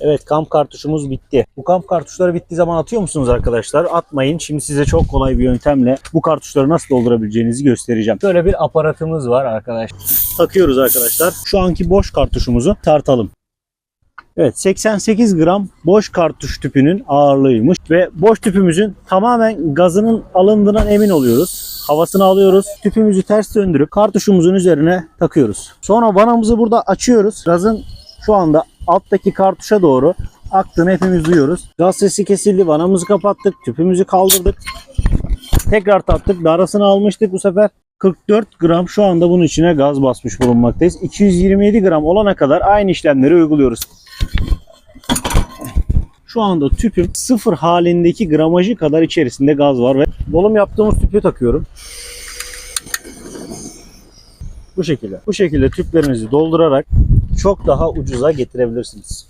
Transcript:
Evet kamp kartuşumuz bitti. Bu kamp kartuşları bittiği zaman atıyor musunuz arkadaşlar? Atmayın. Şimdi size çok kolay bir yöntemle bu kartuşları nasıl doldurabileceğinizi göstereceğim. Böyle bir aparatımız var arkadaşlar. Takıyoruz arkadaşlar. Şu anki boş kartuşumuzu tartalım. Evet 88 gram boş kartuş tüpünün ağırlığıymış ve boş tüpümüzün tamamen gazının alındığından emin oluyoruz. Havasını alıyoruz. Tüpümüzü ters döndürüp kartuşumuzun üzerine takıyoruz. Sonra vanamızı burada açıyoruz. Gazın şu anda alttaki kartuşa doğru aktığını hepimiz duyuyoruz. Gaz sesi kesildi. Vanamızı kapattık. Tüpümüzü kaldırdık. Tekrar taktık. Darasını almıştık bu sefer. 44 gram şu anda bunun içine gaz basmış bulunmaktayız. 227 gram olana kadar aynı işlemleri uyguluyoruz. Şu anda tüpüm sıfır halindeki gramajı kadar içerisinde gaz var ve dolum yaptığımız tüpü takıyorum. Bu şekilde. Bu şekilde tüplerinizi doldurarak çok daha ucuza getirebilirsiniz.